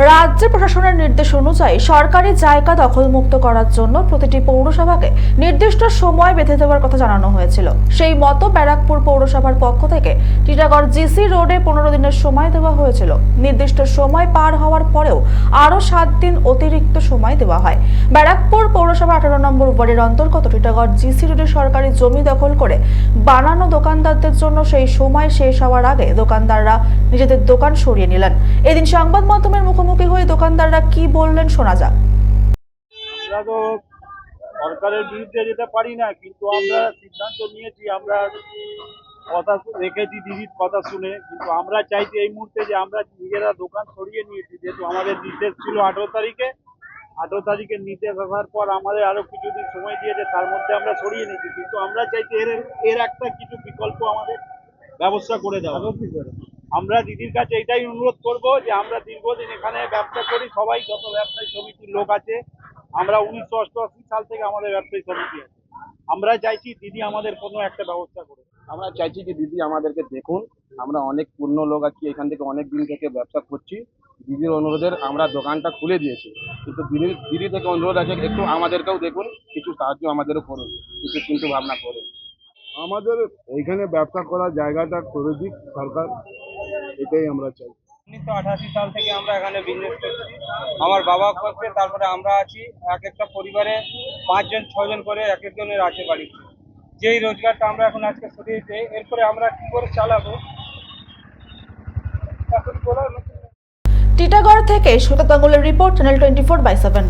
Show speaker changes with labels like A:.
A: রাজ্য প্রশাসনের নির্দেশ অনুযায়ী সরকারি জায়গা দখলমুক্ত করার জন্য প্রতিটি পৌরসভাকে নির্দিষ্ট সময় বেঁধে দেওয়ার কথা জানানো হয়েছিল। সেই মতো ব্যারাকপুর পৌরসভার পক্ষ থেকে টিটাগড় জিসি রোডে পনেরো দিনের সময় দেওয়া হয়েছিল। নির্দিষ্ট সময় পার হওয়ার পরেও আরও সাত দিন অতিরিক্ত সময় দেওয়া হয়। ব্যারাকপুর পৌরসভা আঠারো নম্বর ওয়ার্ডের অন্তর্গত টিটাগড় জিসি রোডে সরকারি জমি দখল করে বানানো দোকানদারদের জন্য সেই সময় শেষ হওয়ার আগে দোকানদাররা নিজেদের দোকান সরিয়ে নিলেন। এদিন সংবাদ মাধ্যমের মুখোমুখি হয়ে দোকানদাররা কি বললেন শোনা যাক।
B: আমরা তো সরকারের বিরুদ্ধে যেতে পারি না কিন্তু আমরা সিদ্ধান্ত নিয়েছি আমরা কথা রেখেছি দিদির কথা শুনে কিন্তু আমরা চাইছি এই মুহূর্তে যে আমরা নিজেরা দোকান সরিয়ে নিয়েছি যেহেতু আমাদের নির্দেশ ছিল আঠেরো তারিখে। আঠেরো তারিখের নির্দেশ আসার পর আমাদের আরও কিছুদিন সময় দিয়েছে তার মধ্যে আমরা সরিয়ে নিয়েছি কিন্তু আমরা চাইছি এর এর একটা কিছু বিকল্প আমাদের ব্যবস্থা করে দেওয়া। আমরা দিদির কাছে এটাই অনুরোধ করব যে আমরা দীর্ঘদিন এখানে ব্যবসা করি সবাই যত ব্যবসায়ী সমিতির লোক আছে আমরা উনিশশো অষ্টআশি সাল থেকে আমাদের ব্যবসায়ী সমিতি আছে। আমরা চাইছি দিদি আমাদের কোনো একটা ব্যবস্থা করে
C: আমরা চাইছি যে দিদি আমাদেরকে দেখুন আমরা অনেক পূর্ণ লোক আছি এখান থেকে অনেক দিন থেকে ব্যবসা করছি। দিদির অনুরোধের আমরা দোকানটা খুলে দিয়েছি। কিন্তু দিদির দিদি থেকে অনুরোধ আছে একটু আমাদেরকেও দেখুন কিছু সাহায্য আমাদেরও করুন কিছু চিন্তা ভাবনা করুন।
D: আমাদের এইখানে ব্যবসা করার জায়গাটা করে দিক সরকার। এটাই আমরা চাই।
E: উনিশশো আঠাশি সাল থেকে আমরা এখানে বিজনেস করছি। আমার বাবা করছে তারপরে আমরা আছি। এক একটা পরিবারে পাঁচজন ছজন করে এক একজনের আছে বাড়ি। যেই রোজগারটা আমরা এখন আজকে সরিয়ে দিই এরপরে আমরা কি করে চালাবো?
A: টিটাগড় থেকে সুতাত report channel twenty four by seven